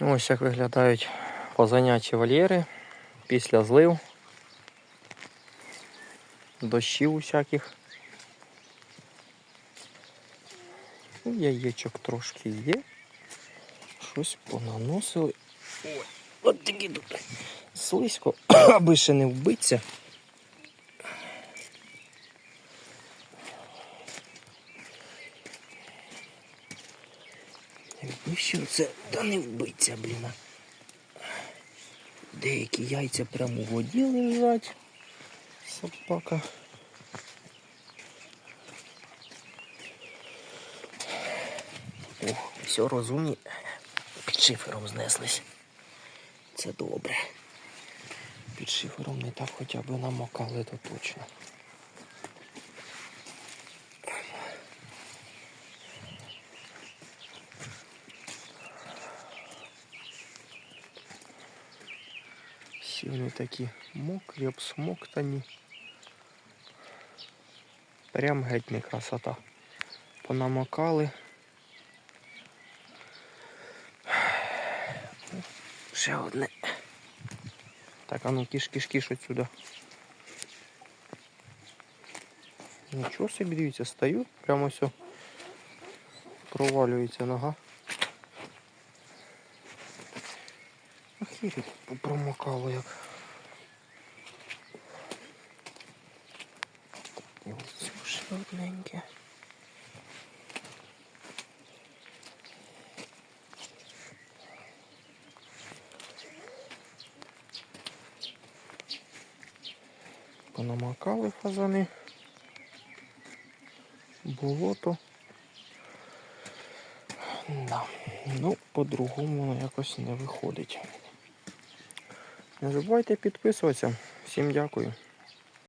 Ось як виглядають позанячі вольєри після злив, дощів усяких. Яєчок трошки є. Щось понаносили. Ой, от такі тут слизько, аби ще не вбиться. Якби що це, та не вбиться, блін. Деякі яйця прямо у воді лежать. Собака. Ох, все розумні. Під шифером знеслись. Це добре. Під шифером не так хоча б намокали, то точно. Всі вони такі мокрі, обсмоктані. Прям геть не красота. Понамокали. Ще одне. Так, а ну киш отсюда. Нічого собі, дивіться, стою, прямо все провалюється нога. Охереть, промокало як. І ось ще одненьке. Понамакали фазани. Болото. Да. Ну, по-другому якось не виходить. Не забувайте підписуватися. Всім дякую.